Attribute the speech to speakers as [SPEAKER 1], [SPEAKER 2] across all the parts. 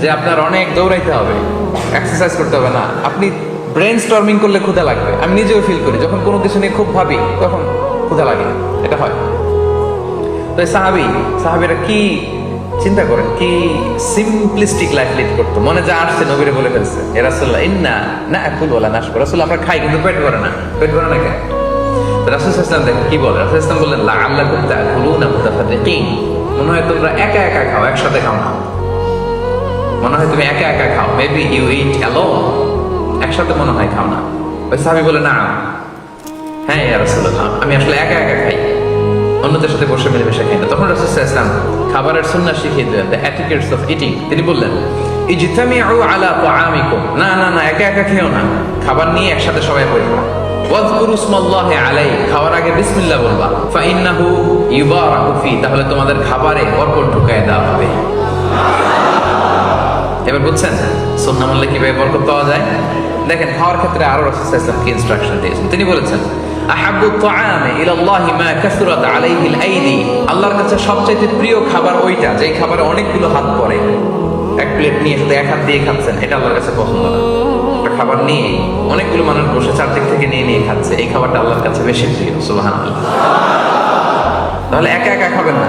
[SPEAKER 1] যে আপনার অনেক দৌড়াইতে হবে এক্সারসাইজ করতে হবে না। আপনি ব্রেন স্টর্মিং করলে ক্ষুধা লাগবে। আমি নিজেও ফিল করি, যখন কোনো কিছু নিয়ে খুব ভাবি, তখন ক্ষুধা লাগে। এটা হয়। তো সাহাবি, সাহাবিরা কি চিন্তা করেন? কি সিম্পলিস্টিক লাইফ লিড করতো? মনে যা আসছে নবীরে বলে ফেলছে রাসুল্লাহ ইন্না না একুল বলা নাশ করে রাসুল্লাহ আমরা খাই, কিন্তু পেট ভরে না। পেট ভরে না কেন? রাসুল ইসলাম দেখেন, কি বলে? রাসুল ইসলাম বললেন লা আল্লাহ করতে আকুলু না মুতাফাদ্দিকিন মনে হয় তোমরা একা একা খাও, একসাথে খাও না। মনে হয় তুমি একা একা খাও। মেবি ইউ ইট অ্যালোন একসাথে মনে হয় খাও না। ওই সাহাবি বলে, না হ্যাঁ ইয়া রাসূলুল্লাহ, আমি আসলে একা একা খাই। অন্যদের সাথে বসে মিলেমিশে খাই না। তখন রাসূল ইসলাম খাবারের সুন্নাহ শিখিয়ে দিলেন দ্য এটিকেটস অফ ইটিং তিনি বললেন, ইজতামিউ আলা তাআমিকুম। না না না, একা একা খেও না। খাবার নিয়ে একসাথে সবাই বসবা ওয়াজকুরু ইসমাল্লাহি আলাই খাওয়ার আগে বিসমিল্লাহ বলবা। ফাইন্নাহু ইউবারাকু ফি। তাহলে তোমাদের খাবারে বরকত ঢুকায় দেওয়া হবে। এবার বুঝছেন? সুন্না মানলে কীভাবে বরকত পাওয়া যায়? দেখেন, খাওয়ার ক্ষেত্রে আরও রাসূল কি ইনস্ট্রাকশন দিয়েছেন? তিনি বলেছেন তাআমে ইলাল্লাহি মা কাসরাত আলাইহিল আল্লাহর কাছে প্রিয় খাবার ওইটা, যেই খাবারে অনেকগুলো হাত পড়ে। এক প্লেট নিয়ে শুধু এক হাত দিয়ে খাচ্ছেন, এটা আল্লাহর কাছে পছন্দ না। একটা খাবার নিয়ে অনেকগুলো মানুষ বসে চারদিক থেকে নিয়ে নিয়ে খাচ্ছে, এই খাবারটা আল্লাহর কাছে বেশি প্রিয় তাহলে একা একা খাবেন না।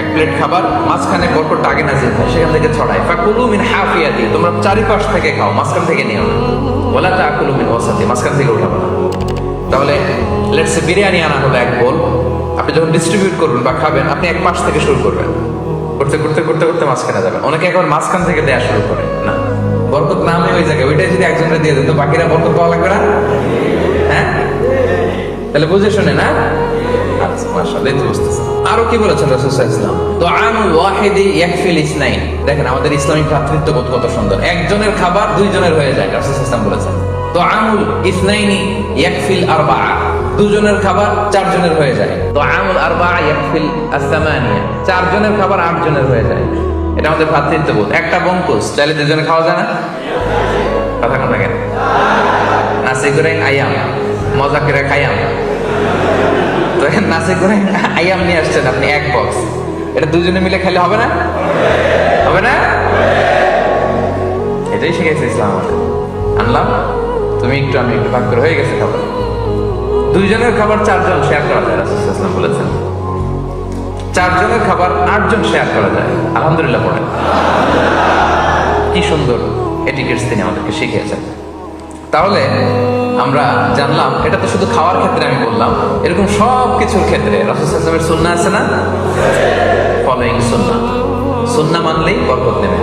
[SPEAKER 1] এক প্লেট খাবার, মাঝখানে বরকত আগে নাজিল হয়, সেখান থেকে ছড়ায়। ফাকুলু মিন হাফিয়াতি, তোমরা চারিপাশ থেকে খাও, মাঝখান থেকে নিও না। ওলা তাকুলু মিন ওয়াসাতি, মাঝখান থেকে উঠাবো না। তাহলে লেটসে বিরিয়ানি আনা হলো এক বোল, আপনি যখন ডিস্ট্রিবিউট করবেন বা খাবেন, আপনি এক পাশ থেকে শুরু করবেন। করতে করতে করতে করতে মাঝখানে যাবেন। অনেকে একবার মাঝখান থেকে দেওয়া শুরু করে। না, বরকত নামে ওই জায়গায়, ওইটাই যদি একজনকে দিয়ে দেন, তো বাকিরা বরকত পাওয়া লাগবে না? হ্যাঁ? তাহলে বুঝে শুনে না? আচ্ছা মাশাআল্লাহ, এই তো বুঝতেছি। আরও কি বলেছেন আলাইহি ওয়াসাল্লাম? তুআমুল ওয়াহিদি ইয়াকফিল ইসনাইন। দেখেন, আমাদের ইসলামিক ভ্রাতৃত্ববোধ কত কত সুন্দর। একজনের খাবার দুইজনের হয়ে যায়, রাসূল সাল্লাল্লাহু আলাইহি ওয়াসাল্লাম বলেছেন। তুআমুল ইসনাইনি ইয়াকফিল আরবাআ। দুজনের খাবার চারজনের হয়ে যায়। তুআমুল আরবাআ ইয়াকফিল আস-সামানিয়া। চারজনের খাবার আটজনের হয়ে যায়। এটা আমাদের ভ্রাতৃত্ববোধ একটা বঙ্কুস চাইলে দুজনে খাওয়া যায় না? কথা কোন কেন? নাসি করে আয়াম মজা করে এখন নাসি করে আয়াম নিয়ে আসছেন আপনি, এক বক্স এটা দুজনে মিলে খেলে হবে না? হবে না? এটাই শিখেছে ইসলাম আনলাম। তুমি একটু, আমি একটু ভাগ করে হয়ে গেছে খাবার। দুইজনের খাবার চারজন শেয়ার করা যায়, রাসূল সাল্লাল্লাহু বলেছেন। চারজনের খাবার আটজন শেয়ার করা যায়। আলহামদুলিল্লাহ পড়েন কি সুন্দর এটিকেটস তিনি আমাদেরকে শিখিয়েছেন। তাহলে আমরা জানলাম, এটা তো শুধু খাওয়ার ক্ষেত্রে আমি বললাম। এরকম সব কিছুর ক্ষেত্রে রসুলের সুন্না আছে না? ফলোয়িং সুন্না সুন্না মানলেই বরকত নেবে